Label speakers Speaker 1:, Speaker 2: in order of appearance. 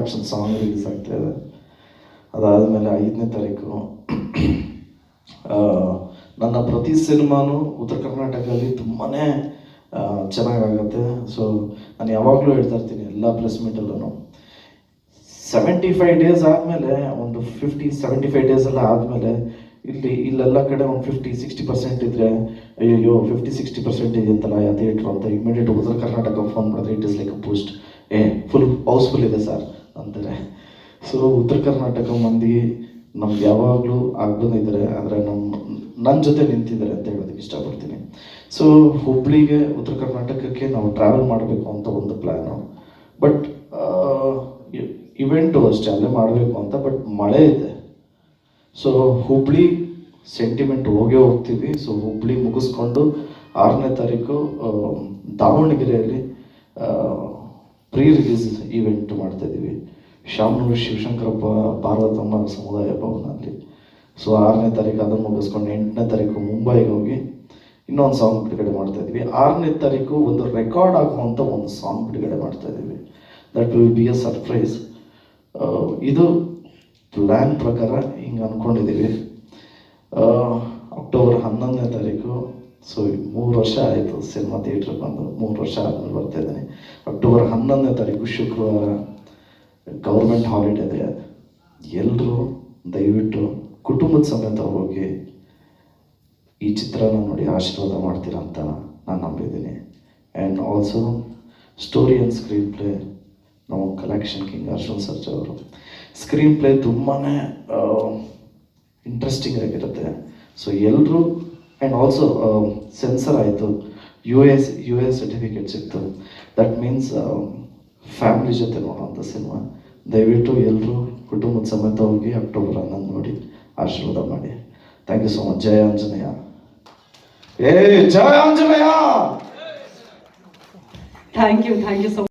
Speaker 1: Introduction song release ಆಗ್ತಾ ಇದೆ. ಅದಾದಮೇಲೆ ಐದನೇ ತಾರೀಕು ನನ್ನ ಪ್ರತಿ ಸಿನಿಮಾನು ಉತ್ತರ ಕರ್ನಾಟಕದಲ್ಲಿ ತುಂಬಾ ಚೆನ್ನಾಗಾಗತ್ತೆ. ಸೊ ನಾನು ಯಾವಾಗಲೂ ಹೇಳ್ತಾ ಇರ್ತೀನಿ ಎಲ್ಲ ಪ್ರೆಸ್ ಮೀಟಲ್ಲೂ ಸೆವೆಂಟಿ ಫೈವ್ ಡೇಸ್ ಆದಮೇಲೆ, ಒಂದು ಫಿಫ್ಟಿ ಸೆವೆಂಟಿ ಫೈವ್ ಡೇಸ್ ಎಲ್ಲ ಆದಮೇಲೆ, ಇಲ್ಲಿ, ಇಲ್ಲೆಲ್ಲ ಕಡೆ ಒಂದು ಫಿಫ್ಟಿ ಸಿಕ್ಸ್ಟಿ ಪರ್ಸೆಂಟ್ ಇದ್ದರೆ ಅಯ್ಯೋ ಫಿಫ್ಟಿ ಸಿಕ್ಸ್ಟಿ ಪರ್ಸೆಂಟ್ ಇದೆಯಂತಲ್ಲ ಯಾವ ಥಿಯೇಟ್ರು ಅಂತ ಇಮಿಡಿಯೇಟ್ ಉತ್ತರ ಕರ್ನಾಟಕ ಫೋನ್ ಮಾಡಿದ್ರೆ it is like a post a full housefull ಇದೆ ಸರ್ ಅಂತಾರೆ ಸೊ ಉತ್ತರ ಕರ್ನಾಟಕ ಮಂದಿ ನಮ್ಗೆ ಯಾವಾಗಲೂ ಆಗ್ಬಂದಿದ್ದಾರೆ ಅಂದರೆ ನಮ್ಮ ನನ್ನ ಜೊತೆ ನಿಂತಿದ್ದಾರೆ ಅಂತ ಹೇಳೋದಕ್ಕೆ ಇಷ್ಟಪಡ್ತೀನಿ. ಸೊ ಹುಬ್ಳಿಗೆ, ಉತ್ತರ ಕರ್ನಾಟಕಕ್ಕೆ ನಾವು ಟ್ರಾವೆಲ್ ಮಾಡಬೇಕು ಅಂತ ಒಂದು ಪ್ಲ್ಯಾನು ಬಟ್ ಇವೆಂಟು ಅಷ್ಟೇ, ಅಲ್ಲೇ ಮಾಡಬೇಕು ಅಂತ ಬಟ್ ಮಳೆ ಇದೆ. ಸೊ ಹುಬ್ಳಿ ಸೆಂಟಿಮೆಂಟ್ ಹೋಗೇ ಹೋಗ್ತೀವಿ. ಸೊ ಹುಬ್ಳಿ ಮುಗಿಸ್ಕೊಂಡು ಆರನೇ ತಾರೀಕು ದಾವಣಗೆರೆಯಲ್ಲಿ ಪ್ರೀ ರಿಲೀಸ್ ಈವೆಂಟ್ ಮಾಡ್ತಾ ಇದ್ದೀವಿ. ಶಾಮನೂರು ಶಿವಶಂಕರಪ್ಪ ಪಾರ್ವತಮ್ಮ ಸಮುದಾಯ ಭವನಲ್ಲಿ ಸೊ ಆರನೇ ತಾರೀಕು ಅದನ್ನು ಮುಗಿಸ್ಕೊಂಡು ಎಂಟನೇ ತಾರೀಕು ಮುಂಬೈಗೆ ಹೋಗಿ ಇನ್ನೊಂದು ಸಾಂಗ್ ಬಿಡುಗಡೆ ಮಾಡ್ತಾ ಇದ್ದೀವಿ. ಆರನೇ ತಾರೀಕು ಒಂದು ರೆಕಾರ್ಡ್ ಆಗುವಂಥ ಒಂದು ಸಾಂಗ್ ಬಿಡುಗಡೆ ಮಾಡ್ತಾ ಇದ್ದೀವಿ. That will be a surprise ಇದು ಪ್ಲ್ಯಾನ್ ಪ್ರಕಾರ ಹಿಂಗೆ ಅಂದ್ಕೊಂಡಿದ್ದೀವಿ ಅಕ್ಟೋಬರ್ ಹನ್ನೊಂದನೇ ತಾರೀಕು ಸೊ ಮೂರು ವರ್ಷ ಆಯಿತು ಸಿನಿಮಾ ಥಿಯೇಟ್ರ್ ಬಂದು, ಮೂರು ವರ್ಷ ಆದಮೇಲೆ ಬರ್ತಾ ಇದ್ದೀನಿ. ಅಕ್ಟೋಬರ್ ಹನ್ನೊಂದನೇ ತಾರೀಕು, ಶುಕ್ರವಾರ ಗೌರ್ಮೆಂಟ್ ಹಾಲಿಡೇ ಇದೆ. ಎಲ್ಲರೂ ದಯವಿಟ್ಟು ಕುಟುಂಬದ ಸಮೇತ ಹೋಗಿ ಈ ಚಿತ್ರನ ನೋಡಿ ಆಶೀರ್ವಾದ ಮಾಡ್ತೀರಾ ಅಂತ ನಾನು ನಂಬಿದ್ದೀನಿ. And also story and screen play ನಾವು ಕಲೆಕ್ಷನ್ ಕಿಂಗ್ ಅರ್ಜುನ್ ಸರ್ಜ್ ಅವರು. ಸ್ಕ್ರೀನ್ ಪ್ಲೇ ತುಂಬಾ ಇಂಟ್ರೆಸ್ಟಿಂಗ್ ಆಗಿರುತ್ತೆ. ಸೊ ಎಲ್ಲರೂ ಆ್ಯಂಡ್ ಆಲ್ಸೋ ಸೆನ್ಸರ್ ಆಯಿತು. U S U S certificate ಸಿಕ್ತು. ದಟ್ ಮೀನ್ಸ್ ಫ್ಯಾಮಿಲಿ ಜೊತೆ ನೋಡೋವಂಥ ಸಿನಿಮಾ ದಯವಿಟ್ಟು ಎಲ್ಲರೂ ಕುಟುಂಬದ ಸಮೇತ ಹೋಗಿ ಅಕ್ಟೋಬರ್ ಹನ್ನೊಂದು ನೋಡಿ ಆಶೀರ್ವಾದ ಮಾಡಿ. ಥ್ಯಾಂಕ್ ಯು ಸೊ ಮಚ್ ಜಯ ಆಂಜನೇಯ. ಏ ಜಯ Anjaneya!
Speaker 2: Thank you thank you so